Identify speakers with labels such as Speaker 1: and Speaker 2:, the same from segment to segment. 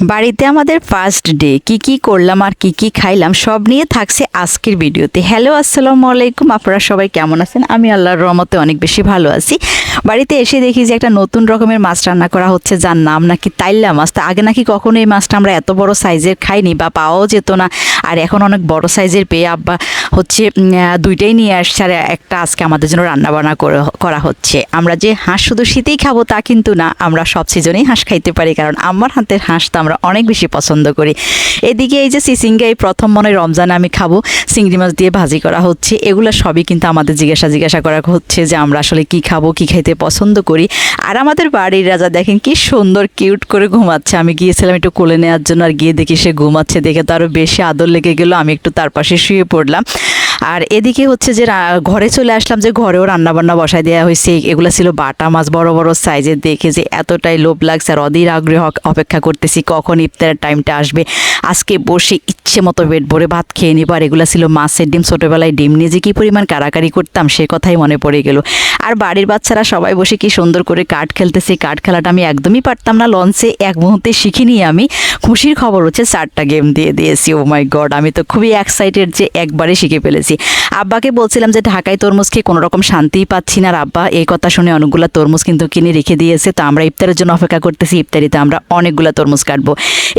Speaker 1: বাড়িতে আমাদের first day কি কি করলাম আর কি কি খাইলাম, সব নিয়ে থাকছে আজকের ভিডিওতে। হ্যালো আসসালামু আলাইকুম, আপনারা সবাই কেমন আছেন? আমি আল্লাহর রহমতে অনেক বেশি ভালো আছি। বাড়িতে এসে দেখি যে একটা নতুন রকমের মাছ রান্না করা হচ্ছে, যার নাম নাকি তাইল্লা মাছ। তা আগে নাকি কখনো এই মাছটা আমরা এত বড় সাইজের খাইনি বা পাওয়াও যেত না, আর এখন অনেক বড় সাইজের পেয়ে আব্বা হচ্ছে দুইটাই নিয়ে আসছে, আর একটা আজকে আমাদের জন্য রান্না বান্না করে হচ্ছে। আমরা যে হাঁস শুধু শীতেই খাব তা কিন্তু না, আমরা সব সিজনেই হাঁস খাইতে পারি, কারণ আমার হাতের হাঁস আমরা অনেক বেশি পছন্দ করি। এদিকে এই যে সিসিঙ্গা এই প্রথম মনে রমজানে আমি খাব, চিংড়ি মাছ দিয়ে ভাজি করা হচ্ছে, এগুলো সবই কিন্তু আমাদের জিজ্ঞাসা জিজ্ঞাসা করা হচ্ছে যে আমরা আসলে কি খাব, কি খাইতে পছন্দ করি। আর আমাদের বাড়ির রাজা দেখেন কি সুন্দর কিউট করে ঘুমাচ্ছে। আমি গিয়েছিলাম একটু কোলে নেওয়ার জন্য আর গিয়ে দেখি সে ঘুমাচ্ছে, দেখে তো আরও বেশি আদর লেগে গেলো। আমি একটু তার পাশে শুয়ে পড়লাম। আর এদিকে হচ্ছে যে ঘরে চলে আসলাম যে ঘরেও রান্না বান্না বসায় দেওয়া হয়েছে। এগুলো ছিল বাটা মাছ, বড় বড় সাইজের। দেখে যে এতটাই লোভ লাগছে আর অধীর আগ্রহ অপেক্ষা করতেছি কখন ইফতারের টাইমটা আসবে। আজকে বসে ইচ্ছে মতো পেট ভরে ভাত খেয়ে নিব। আর এগুলো ছিল মাছের ডিম। ছোটোবেলায় ডিম নিয়ে যে কী পরিমাণ কারাকারি করতাম সে কথাই মনে পড়ে গেল। আর বাড়ির বাচ্চারা সবাই বসে কি সুন্দর করে কাঠ খেলতেছে। কাঠ খেলাটা আমি একদমই পারতাম না। লঞ্চে এক মুহূর্তে শিখিনি আমি খুশির খবর হচ্ছে চারটা গেম দিয়ে দিয়েছি। ও মাই গড আমি তো খুবই এক্সাইটেড যে একবারে শিখে ফেলেছি। আব্বাকে বলছিলাম যে, ঢাকায় তরমুজ খেয়ে কোনো রকম শান্তিই পাচ্ছি না আর আব্বা। এই কথা শুনে অনেকগুলো তরমুজ কিন্তু কিনে রেখে দিয়েছে। তো আমরা ইফতারের জন্য অপেক্ষা করতেছি। ইফতারিতে আমরা অনেকগুলো তরমুজ কাটবো।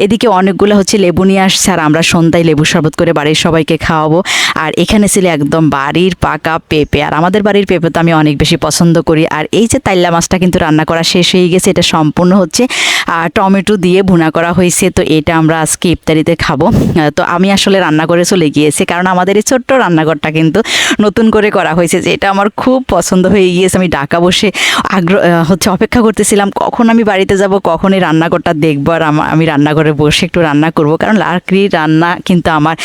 Speaker 1: এদিকে অনেকগুলো হচ্ছে লেবু নিয়ে আসছে আর আমরা সন্ধ্যায় লেবু শরবত করে বাড়ির সবাইকে খাওয়াবো। আর এখানে ছিল একদম বাড়ির পাকা পেঁপে। আর আমাদের বাড়ির পেঁপে তো আমি অনেক বেশি পছন্দ করি। আর এই যে তাইল্লা মাছটা কিন্তু রান্না করা শেষ হয়ে গেছে। এটা সম্পূর্ণ হচ্ছে আর টমেটো দিয়ে ভুনা করা হয়েছে। তো এটা আমরা আজকে ইফতারিতে খাব। তো আমি আসলে রান্না করে চলে গিয়েছি। কারণ আমাদের এই ছোট্ট রান্নাঘরটা কিন্তু নতুন করে করা হয়েছে, যে এটা আমার খুব পছন্দ হয়ে গিয়েছে। আমি ঢাকা বসে আগ্রহ হচ্ছে অপেক্ষা করতেছিলাম, কখন আমি বাড়িতে যাব কখন এই রান্নাঘরটা দেখব, আর আমা- রান্নাঘরে বসে একটু রান্না করব। কারণ লাকড়ির রান্না কিন্তু আমার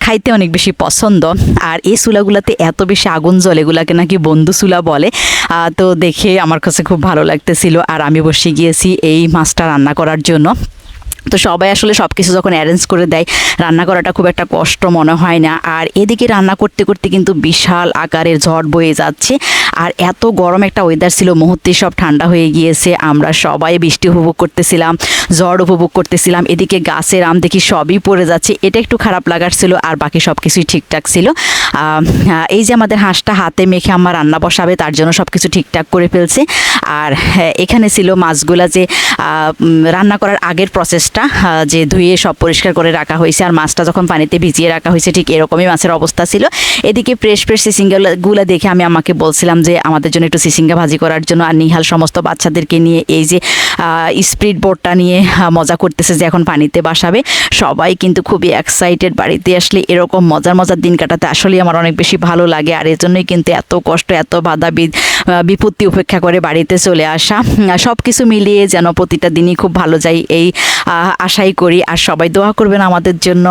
Speaker 1: খাইতে অনেক বেশি পছন্দ। আর এই চুলাগুলোতে এত বেশি আগুন জ্বলে, এগুলাকে নাকি বন্ধু চুলা বলে তো দেখে আমার কাছে খুব ভালো লাগতেছিল। আর আমি বসে গিয়েছি এই মাছটা রান্না করার জন্য। তো সবাই আসলে সব কিছু যখন অ্যারেঞ্জ করে দেয়, রান্না করাটা খুব একটা কষ্ট মনে হয় না। আর এদিকে রান্না করতে করতে কিন্তু বিশাল আকারের ঝড় বয়ে যাচ্ছে। আর এত গরম একটা ওয়েদার ছিল, মুহূর্তে সব ঠান্ডা হয়ে গিয়েছে। আমরা সবাই বৃষ্টি উপভোগ করতেছিলাম, ঝড় উপভোগ করতেছিলাম। এদিকে গাছের আম দেখি সবই পড়ে যাচ্ছে। এটা একটু খারাপ লাগার ছিল, আর বাকি সব কিছুই ঠিকঠাক ছিল। এই যে আমাদের হাঁসটা হাতে মেখে আমার রান্না বসাবে, তার জন্য সব কিছু ঠিকঠাক করে ফেলছে। আর হ্যাঁ, এখানে ছিল মাছগুলা যে রান্না করার আগের প্রসেসটা যে ধুয়ে সব পরিষ্কার করে রাখা হয়েছে আর মাছটা যখন পানিতে ভিজিয়ে রাখা হয়েছে ঠিক এরকমই মাছের অবস্থা ছিল। এদিকে ফ্রেশ ফ্রেশ সিসিঙ্গাগুলো দেখে আমি আমাকে বলছিলাম যে আমাদের জন্য একটু সিসিঙ্গা ভাজি করার জন্য আর নিহাল সমস্ত বাচ্চাদেরকে নিয়ে এই যে স্প্রিড বোর্ডটা নিয়ে মজা করতেছে যে এখন পানিতে বাসাবে। সবাই কিন্তু খুবই এক্সাইটেড বাড়িতে আসলে এরকম মজার মজার দিন কাটাতে আসলেই আমার অনেক বেশি ভালো লাগে। আর এর জন্যই কিন্তু এত কষ্ট এত বাধা বি- আহ, বিপত্তি উপেক্ষা করে বাড়িতে চলে আসা। সব কিছু মিলিয়ে যেন প্রতিটা দিনই খুব ভালো যায় এই আশাই করি। আর সবাই দোয়া করবেন আমাদের জন্য।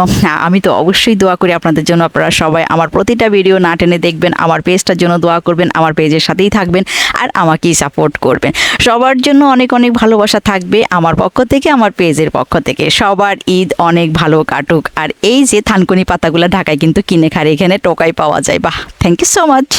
Speaker 1: আমি তো অবশ্যই দোয়া করি আপনাদের জন্য। আপনারা সবাই আমার প্রতিটা ভিডিও না টেনে দেখবেন। আমার পেজটার জন্য দোয়া করবেন। আমার পেজের সাথেই থাকবেন। আর আমাকেই সাপোর্ট করবেন। সবার জন্য অনেক অনেক ভালোবাসা থাকবে আমার পক্ষ থেকে, আমার পেজের পক্ষ থেকে। সবার ঈদ অনেক ভালো কাটুক। আর এই যে থানকুনি পাতাগুলো ঢাকায় কিন্তু কিনে খারে এখানে টোকাই পাওয়া যায়। বাহ! Thank you so much